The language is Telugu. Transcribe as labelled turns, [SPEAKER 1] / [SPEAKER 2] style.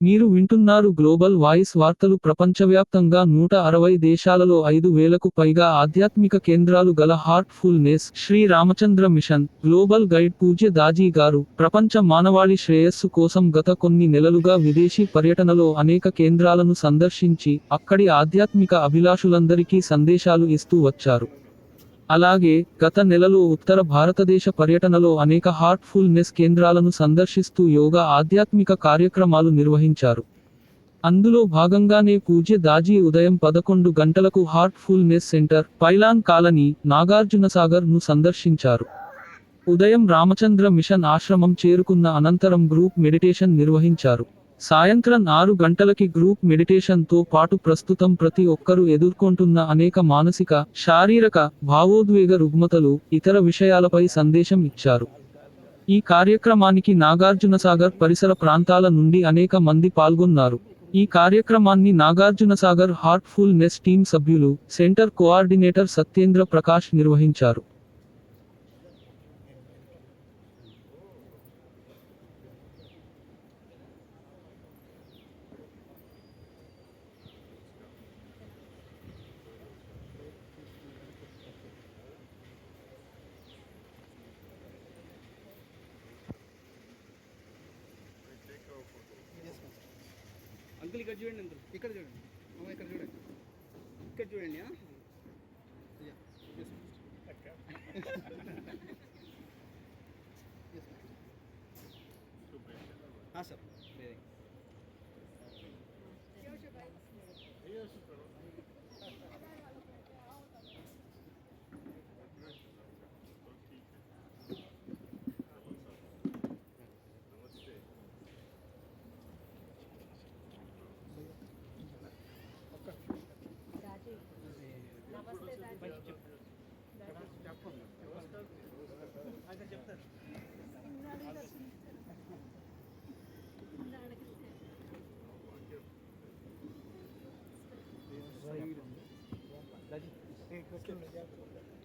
[SPEAKER 1] మీరు వింటున్నారు గ్లోబల్ వాయిస్ వార్తలు ప్రపంచవ్యాప్తంగా నూట అరవై దేశాలలో ఐదు వేలకు పైగా ఆధ్యాత్మిక కేంద్రాలు గల heartfulness Shri Ramchandra mission global guide పూజ్య దాజీ గారు ప్రపంచ మానవాళి శ్రేయస్సు కోసం గత కొన్ని నెలలుగా విదేశీ పర్యటనలో అనేక కేంద్రాలను సందర్శించి అక్కడి ఆధ్యాత్మిక అభిలాషులందరికీ సందేశాలు ఇస్తూ వచ్చారు. అలాగే గత నెలలో ఉత్తర భారతదేశ పర్యటనలో అనేక హార్ట్ఫుల్నెస్ కేంద్రాలను సందర్శిస్తూ యోగా ఆధ్యాత్మిక కార్యక్రమాలు నిర్వహించారు. అందులో భాగంగానే పూజ్య దాజీ ఉదయం పదకొండు గంటలకు హార్ట్ఫుల్నెస్ సెంటర్ పైలాన్ కాలనీ నాగార్జునసాగర్ను సందర్శించారు. ఉదయం రామచంద్ర మిషన్ ఆశ్రమం చేరుకున్న అనంతరం గ్రూప్ మెడిటేషన్ నిర్వహించారు. సాయంత్రం ఆరు గంటలకి గ్రూప్ మెడిటేషన్తో పాటు ప్రస్తుతం ప్రతి ఒక్కరూ ఎదుర్కొంటున్న అనేక మానసిక శారీరక భావోద్వేగ రుగ్మతలు ఇతర విషయాలపై సందేశం ఇచ్చారు. ఈ కార్యక్రమానికి నాగార్జునసాగర్ పరిసర ప్రాంతాల నుండి అనేక మంది పాల్గొన్నారు. ఈ కార్యక్రమాన్ని నాగార్జునసాగర్ హార్ట్ఫుల్నెస్ టీం సభ్యులు సెంటర్ కోఆర్డినేటర్ సత్యేంద్ర ప్రకాష్ నిర్వహించారు.
[SPEAKER 2] అంకుల్ ఇక్కడ చూడండి అంకుల్. ఇక్కడ చూడండి. అమ్మ ఇక్కడ చూడండి. ఇక్కడ చూడండి సార్. వెరీ మంచి చెప్తారు అదే చెప్తారు Thank you.